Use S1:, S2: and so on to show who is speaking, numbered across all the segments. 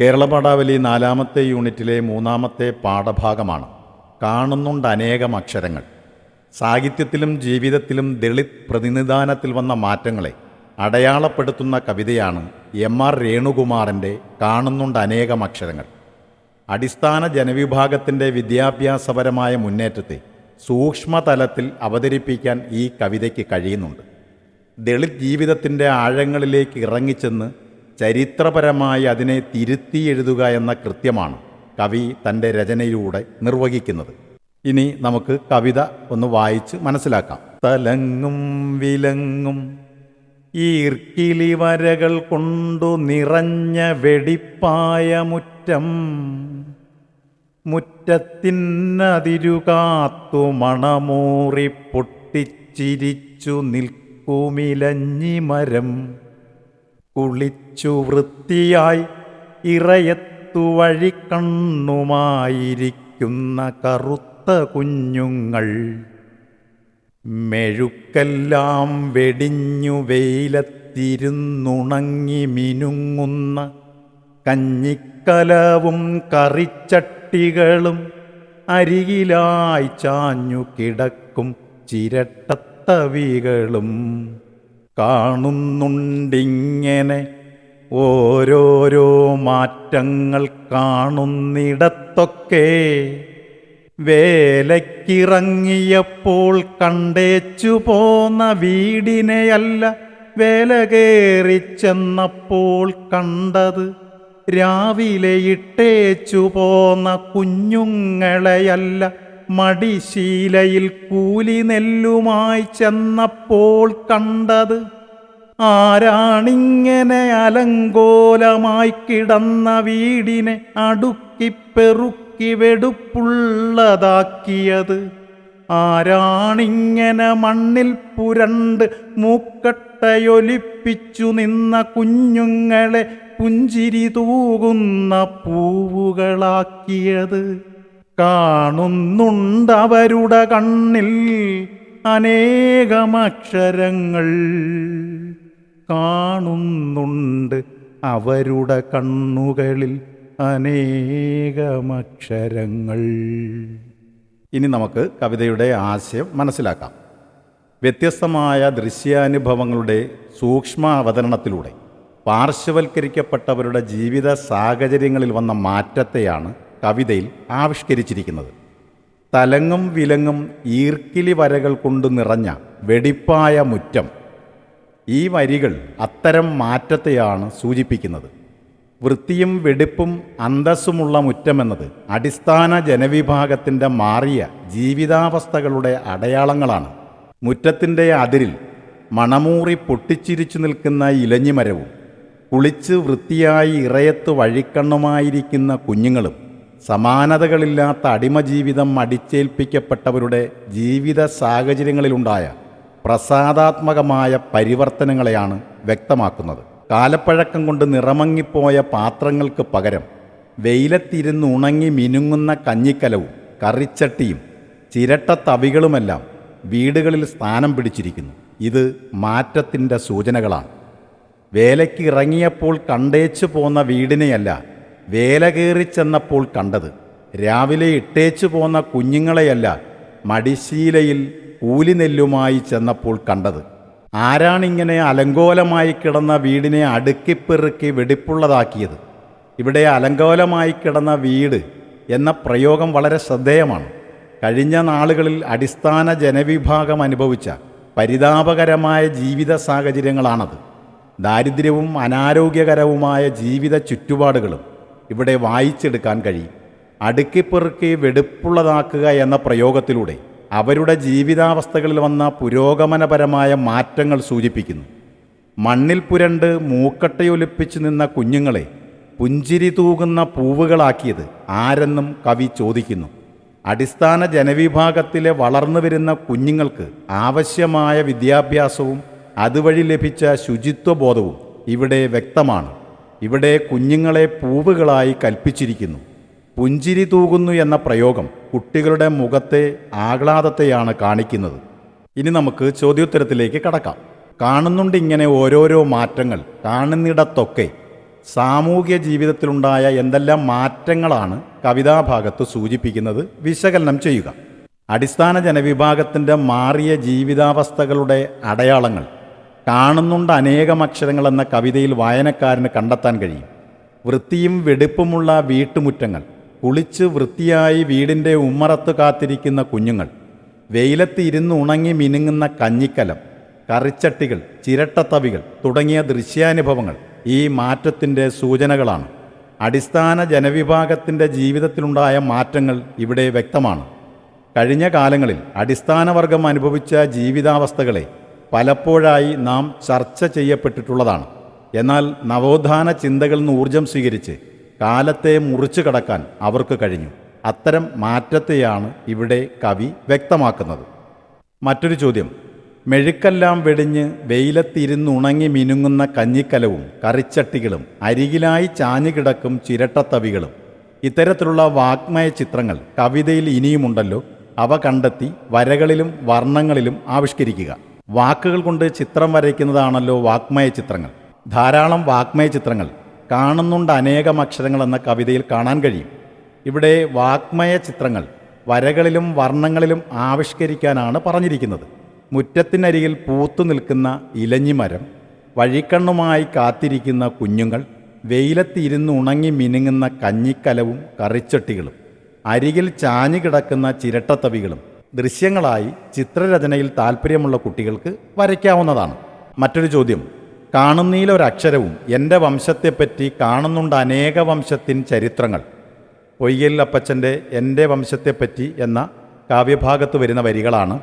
S1: കേരള പാഠാവലി നാലാമത്തെ യൂണിറ്റിലെ മൂന്നാമത്തെ പാഠഭാഗമാണ്. കാണുന്നുണ്ട് അനേകം അക്ഷരങ്ങൾ. സാഹിത്യത്തിലും ജീവിതത്തിലും ദളിത് പ്രതിനിധാനത്തിൽ വന്ന മാറ്റങ്ങളെ അടയാളപ്പെടുത്തുന്ന കവിതയാണ് എം ആർ രേണുകുമാറിന്റെ കാണുന്നുണ്ട് അനേകം അക്ഷരങ്ങൾ. അടിസ്ഥാന ജനവിഭാഗത്തിന്റെ വിദ്യാഭ്യാസപരമായ മുന്നേറ്റത്തെ സൂക്ഷ്മതലത്തിൽ അവതരിപ്പിക്കാൻ ഈ കവിതയ്ക്ക് കഴിയുന്നുണ്ട്. ദളിത് ജീവിതത്തിന്റെ ആഴങ്ങളിലേക്ക് ഇറങ്ങിച്ചെന്ന് ചരിത്രപരമായി അതിനെ തിരുത്തി എഴുതുക എന്ന കൃത്യമാണ് കവി തന്റെ രചനയിലൂടെ നിർവഹിക്കുന്നത്. ഇനി നമുക്ക് കവിത ഒന്ന് വായിച്ച് മനസ്സിലാക്കാം. തലങ്ങും വിലങ്ങും ഈർക്കിലി വരകൾ കൊണ്ടു നിറഞ്ഞ വെടിപ്പായ മുറ്റം മുറ്റത്തിനതിരുകാത്തു മണമൂറി പൊട്ടിച്ചിരിച്ചു നിൽക്കുമിലഞ്ഞിമരം. കുളിച്ചു വൃത്തിയായി ഇറയത്തു വഴി കണ്ണുമായിരിക്കുന്ന കറുത്ത കുഞ്ഞുങ്ങൾ. മെഴുക്കെല്ലാം വെടിഞ്ഞു വെയിലത്തിരുന്നുണങ്ങി മിനുങ്ങുന്ന കഞ്ഞിക്കലവും കറിച്ചട്ടികളും അരികിലായി ചാഞ്ഞു കിടക്കും ചിരട്ടത്തവികളും. കാണുന്നുണ്ടിങ്ങനെ ഓരോരോ മാറ്റങ്ങൾ കാണുന്നിടത്തൊക്കെ വേലക്കിറങ്ങിയപ്പോൾ കണ്ടേച്ചു പോന്ന വീടിനെയല്ല വേല കയറി ചെന്നപ്പോൾ കണ്ടത്. രാവിലെ ഇട്ടേച്ചു പോന്ന കുഞ്ഞുങ്ങളെയല്ല മടിശീലയിൽ കൂലി നെല്ലുമായി ചെന്നപ്പോൾ കണ്ടത് ആരാണിങ്ങനെ അലങ്കോലമായി കിടന്ന വീടിനെ അടുക്കിപ്പെറുക്കി വെടുപ്പുള്ളതാക്കിയത്? ആരാണിങ്ങനെ മണ്ണിൽ പുരണ്ട് മൂക്കട്ടയൊലിപ്പിച്ചു നിന്ന കുഞ്ഞുങ്ങളെ പുഞ്ചിരി തൂകുന്ന പൂവുകളാക്കിയത്? കാണുന്നുണ്ടവരുടെ കണ്ണിൽ അനേകമക്ഷരങ്ങൾ കാണുന്നുണ്ട് അവരുടെ കണ്ണുകളിൽ അനേകമക്ഷരങ്ങൾ. ഇനി നമുക്ക് കവിതയുടെ ആശയം മനസ്സിലാക്കാം. വ്യത്യസ്തമായ ദൃശ്യാനുഭവങ്ങളുടെ സൂക്ഷ്മ അവതരണത്തിലൂടെ പാർശ്വവൽക്കരിക്കപ്പെട്ടവരുടെ ജീവിത സാഹചര്യങ്ങളിൽ വന്ന മാറ്റത്തെയാണ് കവിതയിൽ ആവിഷ്കരിച്ചിരിക്കുന്നത്. തലങ്ങും വിലങ്ങും ഈർക്കിലി വരകൾ കൊണ്ട് നിറഞ്ഞ വെടിപ്പായ മുറ്റം. ഈ വരികൾ അത്തരം മാറ്റത്തെയാണ് സൂചിപ്പിക്കുന്നത്. വൃത്തിയും വെടിപ്പും അന്തസ്സുമുള്ള മുറ്റമെന്നത് അടിസ്ഥാന ജനവിഭാഗത്തിന്റെ മാറിയ ജീവിതാവസ്ഥകളുടെ അടയാളങ്ങളാണ്. മുറ്റത്തിന്റെ അതിരിൽ മണമൂറി പൊട്ടിച്ചിരിച്ചു നിൽക്കുന്ന ഇലഞ്ഞിമരവും കുളിച്ച് വൃത്തിയായി ഇറയത്ത് വഴിക്കണ്ണുമായിരിക്കുന്ന കുഞ്ഞുങ്ങളും സമാനതകളില്ലാത്ത അടിമ ജീവിതം അടിച്ചേൽപ്പിക്കപ്പെട്ടവരുടെ ജീവിത സാഹചര്യങ്ങളിലുണ്ടായ പ്രസാദാത്മകമായ പരിവർത്തനങ്ങളെയാണ് വ്യക്തമാക്കുന്നത്. കാലപ്പഴക്കം കൊണ്ട് നിറമങ്ങിപ്പോയ പാത്രങ്ങൾക്ക് പകരം വെയിലത്തിരുന്ന് ഉണങ്ങി മിനുങ്ങുന്ന കഞ്ഞിക്കലവും കറിച്ചട്ടിയും ചിരട്ടത്തവികളുമെല്ലാം വീടുകളിൽ സ്ഥാനം പിടിച്ചിരിക്കുന്നു. ഇത് മാറ്റത്തിന്റെ സൂചനകളാണ്. വേലയ്ക്ക് ഇറങ്ങിയപ്പോൾ കണ്ടേച്ചു പോന്ന വീടിനെയല്ല വേല കയറി ചെന്നപ്പോൾ കണ്ടത്. രാവിലെ ഇട്ടേച്ചു പോന്ന കുഞ്ഞുങ്ങളെയല്ല മടിശീലയിൽ കൂലിനെല്ലുമായി ചെന്നപ്പോൾ കണ്ടത്. ആരാണിങ്ങനെ അലങ്കോലമായി കിടന്ന വീടിനെ അടുക്കിപ്പെറുക്കി വെടിപ്പുള്ളതാക്കിയത്? ഇവിടെ അലങ്കോലമായി കിടന്ന വീട് എന്ന പ്രയോഗം വളരെ ശ്രദ്ധേയമാണ്. കഴിഞ്ഞ നാളുകളിൽ അടിസ്ഥാന ജനവിഭാഗം അനുഭവിച്ച പരിതാപകരമായ ജീവിത സാഹചര്യങ്ങളാണത്. ദാരിദ്ര്യവും അനാരോഗ്യകരവുമായ ജീവിത ചുറ്റുപാടുകളും ഇവിടെ വായിച്ചെടുക്കാൻ കഴിയും. അടുക്കിപ്പെറുക്കി വെടുപ്പുള്ളതാക്കുക എന്ന പ്രയോഗത്തിലൂടെ അവരുടെ ജീവിതാവസ്ഥകളിൽ വന്ന പുരോഗമനപരമായ മാറ്റങ്ങൾ സൂചിപ്പിക്കുന്നു. മണ്ണിൽ പുരണ്ട് മൂക്കട്ടയൊലിപ്പിച്ചു നിന്ന കുഞ്ഞുങ്ങളെ പുഞ്ചിരി തൂകുന്ന പൂവുകളാക്കിയത് ആരെന്നും കവി ചോദിക്കുന്നു. അടിസ്ഥാന ജനവിഭാഗത്തിലെ വളർന്നു വരുന്ന കുഞ്ഞുങ്ങൾക്ക് ആവശ്യമായ വിദ്യാഭ്യാസവും അതുവഴി ലഭിച്ച ശുചിത്വബോധവും ഇവിടെ വ്യക്തമാണ്. ഇവിടെ കുഞ്ഞുങ്ങളെ പൂവുകളായി കൽപ്പിച്ചിരിക്കുന്നു. പുഞ്ചിരി തൂകുന്നു എന്ന പ്രയോഗം കുട്ടികളുടെ മുഖത്തെ ആഹ്ലാദത്തെയാണ് കാണിക്കുന്നത്. ഇനി നമുക്ക് ചോദ്യോത്തരത്തിലേക്ക് കടക്കാം. കാണുന്നുണ്ട് ഇങ്ങനെ ഓരോരോ മാറ്റങ്ങൾ കാണുന്നിടത്തൊക്കെ. സാമൂഹ്യ ജീവിതത്തിലുണ്ടായ എന്തെല്ലാം മാറ്റങ്ങളാണ് കവിതാഭാഗത്ത് സൂചിപ്പിക്കുന്നത്? വിശകലനം ചെയ്യുക. അടിസ്ഥാന ജനവിഭാഗത്തിന്റെ മാറിയ ജീവിതാവസ്ഥകളുടെ അടയാളങ്ങൾ. കാണുന്നുണ്ട് അനേകം അക്ഷരങ്ങൾ എന്ന കവിതയിൽ വായനക്കാരന് കണ്ടെത്താൻ കഴിയും. വൃത്തിയും വെടുപ്പുമുള്ള വീട്ടുമുറ്റങ്ങൾ കുളിച്ച് വൃത്തിയായി വീടിന്റെ ഉമ്മറത്ത് കാത്തിരിക്കുന്ന കുഞ്ഞുങ്ങൾ വെയിലത്ത് ഇരുന്ന് ഉണങ്ങി മിനുങ്ങുന്ന കഞ്ഞിക്കലം കറിച്ചട്ടികൾ ചിരട്ടത്തവികൾ തുടങ്ങിയ ദൃശ്യാനുഭവങ്ങൾ ഈ മാറ്റത്തിന്റെ സൂചനകളാണ്. അടിസ്ഥാന ജനവിഭാഗത്തിന്റെ ജീവിതത്തിലുണ്ടായ മാറ്റങ്ങൾ ഇവിടെ വ്യക്തമാണ്. കഴിഞ്ഞ കാലങ്ങളിൽ അടിസ്ഥാനവർഗം അനുഭവിച്ച ജീവിതാവസ്ഥകളെ പലപ്പോഴായി നാം ചർച്ച ചെയ്യപ്പെട്ടിട്ടുള്ളതാണ്. എന്നാൽ നവോത്ഥാന ചിന്തകളിൽ നിന്ന് ഊർജം സ്വീകരിച്ച് കാലത്തെ മുറിച്ചു കടക്കാൻ അവർക്ക് കഴിഞ്ഞു. അത്തരം മാറ്റത്തെയാണ് ഇവിടെ കവി വ്യക്തമാക്കുന്നത്. മറ്റൊരു ചോദ്യം. മെഴുക്കെല്ലാം വെടിഞ്ഞ് വെയിലത്തിരുന്ന് ഉണങ്ങി മിനുങ്ങുന്ന കഞ്ഞിക്കലവും കറിച്ചട്ടികളും അരികിലായി ചാഞ്ഞുകിടക്കും ചിരട്ടത്തവികളും ഇത്തരത്തിലുള്ള വാഗ്മയ ചിത്രങ്ങൾ കവിതയിൽ ഇനിയുമുണ്ടല്ലോ. അവ കണ്ടെത്തി വരകളിലും വർണങ്ങളിലും ആവിഷ്കരിക്കുക. വാക്കുകൾ കൊണ്ട് ചിത്രം വരയ്ക്കുന്നതാണല്ലോ വാക്മയ ചിത്രങ്ങൾ. ധാരാളം വാക്മയ ചിത്രങ്ങൾ കാണുന്നുണ്ട് അനേകം അക്ഷരങ്ങൾ എന്ന കവിതയിൽ കാണാൻ കഴിയും. ഇവിടെ വാക്മയ ചിത്രങ്ങൾ വരകളിലും വർണങ്ങളിലും ആവിഷ്കരിക്കാനാണ് പറഞ്ഞിരിക്കുന്നത്. മുറ്റത്തിനരികിൽ പൂത്തു നിൽക്കുന്ന ഇലഞ്ഞിമരം വഴിക്കണ്ണുമായി കാത്തിരിക്കുന്ന കുഞ്ഞുങ്ങൾ വെയിലത്തിരുന്ന് ഉണങ്ങി മിനുങ്ങുന്ന കഞ്ഞിക്കലവും കറിച്ചട്ടികളും അരികിൽ ചാഞ്ഞു കിടക്കുന്ന ചിരട്ടത്തവികളും ദൃശ്യങ്ങളായി ചിത്രരചനയിൽ താല്പര്യമുള്ള കുട്ടികൾക്ക് വരയ്ക്കാവുന്നതാണ്. മറ്റൊരു ചോദ്യം. കാണുന്നീലൊരക്ഷരവും എന്റെ വംശത്തെപ്പറ്റി കാണുന്നുണ്ട് അനേക വംശത്തിൻ ചരിത്രങ്ങൾ. പൊയ്യൽ അപ്പച്ചന്റെ എന്റെ വംശത്തെപ്പറ്റി എന്ന കാവ്യഭാഗത്ത് വരുന്ന വരികളാണ്.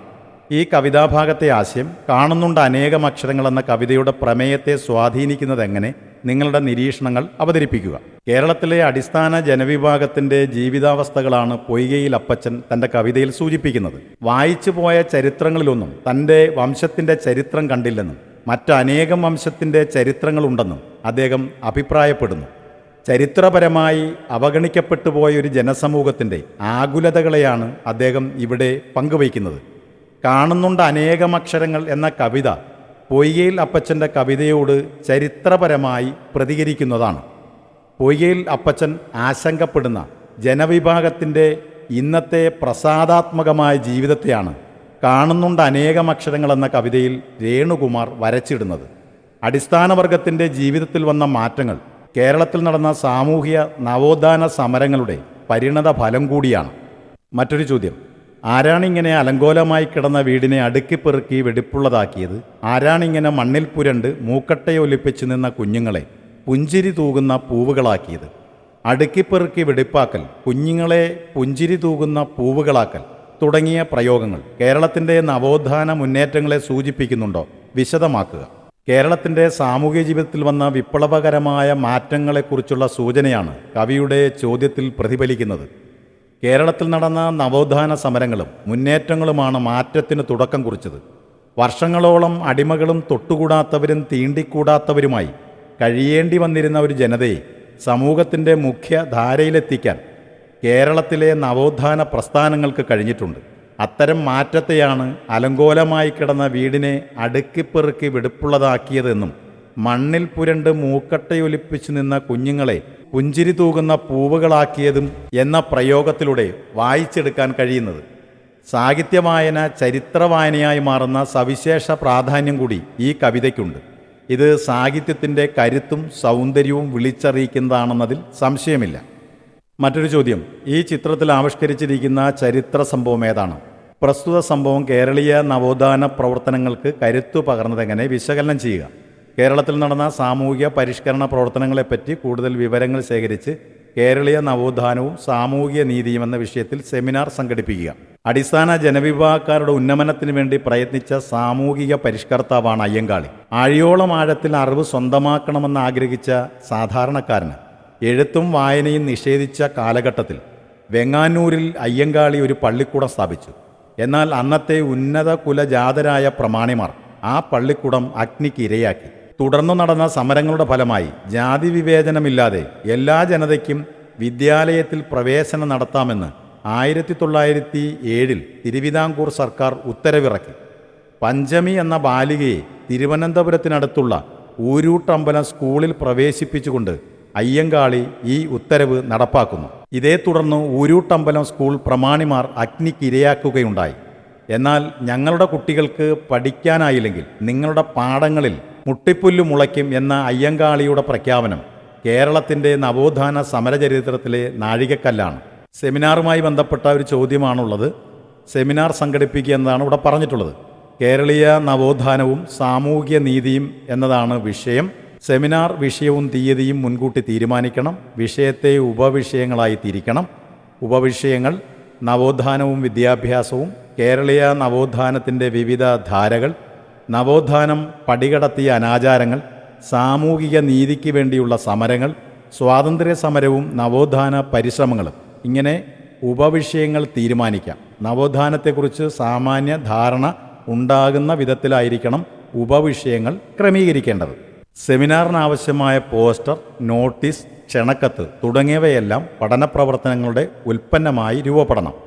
S1: ഈ കവിതാഭാഗത്തെ ആശയം കാണുന്നുണ്ട് അനേകം അക്ഷരങ്ങൾ എന്ന കവിതയുടെ പ്രമേയത്തെ സ്വാധീനിക്കുന്നത് എങ്ങനെ നിങ്ങളുടെ നിരീക്ഷണങ്ങൾ അവതരിപ്പിക്കുക. കേരളത്തിലെ അടിസ്ഥാന ജനവിഭാഗത്തിന്റെ ജീവിതാവസ്ഥകളാണ് പൊയ്കയിൽ അപ്പച്ചൻ തന്റെ കവിതയിൽ സൂചിപ്പിക്കുന്നത്. വായിച്ചു പോയ ചരിത്രങ്ങളിലൊന്നും തന്റെ വംശത്തിന്റെ ചരിത്രം കണ്ടില്ലെന്നും മറ്റനേകം വംശത്തിന്റെ ചരിത്രങ്ങളുണ്ടെന്നും അദ്ദേഹം അഭിപ്രായപ്പെടുന്നു. ചരിത്രപരമായി അവഗണിക്കപ്പെട്ടു പോയ ഒരു ജനസമൂഹത്തിന്റെ ആകുലതകളെയാണ് അദ്ദേഹം ഇവിടെ പങ്കുവയ്ക്കുന്നത്. കാണുന്നുണ്ട് അനേകം അക്ഷരങ്ങൾ എന്ന കവിത പൊയ്യയിൽ അപ്പച്ചന്റെ കവിതയോട് ചരിത്രപരമായി പ്രതികരിക്കുന്നതാണ്. പൊയ്യയിൽ അപ്പച്ചൻ ആശങ്കപ്പെടുന്ന ജനവിഭാഗത്തിന്റെ ഇന്നത്തെ പ്രസാദാത്മകമായ ജീവിതത്തെയാണ് കാണുന്നുണ്ട് അനേകം അക്ഷരങ്ങൾ എന്ന കവിതയിൽ രേണുകുമാർ വരച്ചിടുന്നത്. അടിസ്ഥാനവർഗത്തിന്റെ ജീവിതത്തിൽ വന്ന മാറ്റങ്ങൾ കേരളത്തിൽ നടന്ന സാമൂഹ്യ നവോത്ഥാന സമരങ്ങളുടെ പരിണത ഫലം കൂടിയാണ്. മറ്റൊരു ചോദ്യം. ആരാണിങ്ങനെ അലങ്കോലമായി കിടന്ന വീടിനെ അടുക്കിപ്പെറുക്കി വെടിപ്പുള്ളതാക്കിയത്? ആരാണിങ്ങനെ മണ്ണിൽ പുരണ്ട് മൂക്കട്ടയൊലിപ്പിച്ചു നിന്ന കുഞ്ഞുങ്ങളെ പുഞ്ചിരി തൂകുന്ന പൂവുകളാക്കിയത്? അടുക്കിപ്പെറുക്കി വെടിപ്പാക്കൽ കുഞ്ഞുങ്ങളെ പുഞ്ചിരി തൂകുന്ന പൂവുകളാക്കൽ തുടങ്ങിയ പ്രയോഗങ്ങൾ കേരളത്തിന്റെ നവോത്ഥാന മുന്നേറ്റങ്ങളെ സൂചിപ്പിക്കുന്നുണ്ടോ? വിശദമാക്കുക. കേരളത്തിന്റെ സാമൂഹ്യ ജീവിതത്തിൽ വന്ന വിപ്ലവകരമായ മാറ്റങ്ങളെക്കുറിച്ചുള്ള സൂചനയാണ് കവിയുടെ ചോദ്യത്തിൽ പ്രതിഫലിക്കുന്നത്. കേരളത്തിൽ നടന്ന നവോത്ഥാന സമരങ്ങളും മുന്നേറ്റങ്ങളുമാണ് മാറ്റത്തിന് തുടക്കം കുറിച്ചത്. വർഷങ്ങളോളം അടിമകളും തൊട്ടുകൂടാത്തവരും തീണ്ടിക്കൂടാത്തവരുമായി കഴിയേണ്ടി വന്നിരുന്ന ഒരു ജനതയെ സമൂഹത്തിന്റെ മുഖ്യ ധാരയിലെത്തിക്കാൻ കേരളത്തിലെ നവോത്ഥാന പ്രസ്ഥാനങ്ങൾക്ക് കഴിഞ്ഞിട്ടുണ്ട്. അത്തരം മാറ്റത്തെയാണ് അലങ്കോലമായി കിടന്ന വീടിനെ അടുക്കിപ്പെറുക്കി വെടുപ്പുള്ളതാക്കിയതെന്നും മണ്ണിൽ പുരണ്ട് മൂക്കട്ടയൊലിപ്പിച്ചു നിന്ന കുഞ്ഞുങ്ങളെ പുഞ്ചിരി തൂകുന്ന പൂവുകളാക്കിയതും എന്ന പ്രയോഗത്തിലൂടെ വായിച്ചെടുക്കാൻ കഴിയുന്നത്. സാഹിത്യവായന ചരിത്രവായനയായി മാറുന്ന സവിശേഷ പ്രാധാന്യം കൂടി ഈ കവിതയ്ക്കുണ്ട്. ഇത് സാഹിത്യത്തിന്റെ കരുത്തും സൗന്ദര്യവും വിളിച്ചറിയിക്കുന്നതാണെന്നതിൽ സംശയമില്ല. മറ്റൊരു ചോദ്യം. ഈ ചിത്രത്തിൽ ആവിഷ്കരിച്ചിരിക്കുന്ന ചരിത്ര സംഭവം ഏതാണ്? പ്രസ്തുത സംഭവം കേരളീയ നവോത്ഥാന പ്രവർത്തനങ്ങൾക്ക് കരുത്തു പകർന്നതെങ്ങനെ വിശകലനം ചെയ്യുക? കേരളത്തിൽ നടന്ന സാമൂഹിക പരിഷ്കരണ പ്രവർത്തനങ്ങളെപ്പറ്റി കൂടുതൽ വിവരങ്ങൾ ശേഖരിച്ച് കേരളീയ നവോത്ഥാനവും സാമൂഹിക നീതിയും എന്ന വിഷയത്തിൽ സെമിനാർ സംഘടിപ്പിക്കുക. അടിസ്ഥാന ജനവിഭാഗക്കാരുടെ ഉന്നമനത്തിന് വേണ്ടി പ്രയത്നിച്ച സാമൂഹിക പരിഷ്കർത്താവാണ് അയ്യങ്കാളി. ആഴിയോളം ആഴത്തിൽ അറിവ് സ്വന്തമാക്കണമെന്ന് ആഗ്രഹിച്ച സാധാരണക്കാരന് എഴുത്തും വായനയും നിഷേധിച്ച കാലഘട്ടത്തിൽ വെങ്ങാനൂരിൽ അയ്യങ്കാളി ഒരു പള്ളിക്കൂടം സ്ഥാപിച്ചു. എന്നാൽ അന്നത്തെ ഉന്നത കുലജാതരായ പ്രമാണിമാർ ആ പള്ളിക്കൂടം അഗ്നിക്ക് ഇരയാക്കി. തുടർന്നു നടന്ന സമരങ്ങളുടെ ഫലമായി ജാതി വിവേചനമില്ലാതെ എല്ലാ ജനതയ്ക്കും വിദ്യാലയത്തിൽ പ്രവേശനം നടത്താമെന്ന് ആയിരത്തി തൊള്ളായിരത്തി ഏഴിൽ തിരുവിതാംകൂർ സർക്കാർ ഉത്തരവിറക്കി. പഞ്ചമി എന്ന ബാലികയെ തിരുവനന്തപുരത്തിനടുത്തുള്ള ഊരൂട്ടമ്പലം സ്കൂളിൽ പ്രവേശിപ്പിച്ചുകൊണ്ട് അയ്യങ്കാളി ഈ ഉത്തരവ് നടപ്പാക്കുന്നു. ഇതേ തുടർന്ന് ഊരൂട്ടമ്പലം സ്കൂൾ പ്രമാണിമാർ അഗ്നിക്കിരയാക്കുകയുണ്ടായി എന്നാൽ ഞങ്ങളുടെ കുട്ടികൾക്ക് പഠിക്കാനായില്ലെങ്കിൽ നിങ്ങളുടെ പാഠങ്ങളിൽ മുട്ടിപ്പുല്ല് മുളയ്ക്കും എന്ന അയ്യങ്കാളിയുടെ പ്രഖ്യാപനം കേരളത്തിന്റെ നവോത്ഥാന സമരചരിത്രത്തിലെ നാഴികക്കല്ലാണ്. സെമിനാറുമായി ബന്ധപ്പെട്ട ഒരു ചോദ്യമാണുള്ളത്. സെമിനാർ സംഘടിപ്പിക്കുക എന്നതാണ് ഇവിടെ പറഞ്ഞിട്ടുള്ളത്. കേരളീയ നവോത്ഥാനവും സാമൂഹിക നീതിയും എന്നതാണ് വിഷയം. സെമിനാർ വിഷയവും തീയതിയും മുൻകൂട്ടി തീരുമാനിക്കണം. വിഷയത്തെ ഉപവിഷയങ്ങളായി തിരിക്കണം. ഉപവിഷയങ്ങൾ നവോത്ഥാനവും വിദ്യാഭ്യാസവും കേരളീയ നവോത്ഥാനത്തിന്റെ വിവിധ ധാരകൾ നവോത്ഥാനം പടികടത്തിയ അനാചാരങ്ങൾ സാമൂഹിക നീതിക്ക് വേണ്ടിയുള്ള സമരങ്ങൾ സ്വാതന്ത്ര്യ സമരവും നവോത്ഥാന പരിശ്രമങ്ങളും. ഇങ്ങനെ ഉപവിഷയങ്ങൾ തീരുമാനിക്കാം. നവോത്ഥാനത്തെക്കുറിച്ച് സാമാന്യ ധാരണ ഉണ്ടാകുന്ന വിധത്തിലായിരിക്കണം ഉപവിഷയങ്ങൾ ക്രമീകരിക്കേണ്ടത്. സെമിനാറിനാവശ്യമായ പോസ്റ്റർ നോട്ടീസ് ക്ഷണക്കത്ത് തുടങ്ങിയവയെല്ലാം പഠന പ്രവർത്തനങ്ങളുടെ ഉൽപ്പന്നമായി രൂപപ്പെടണം.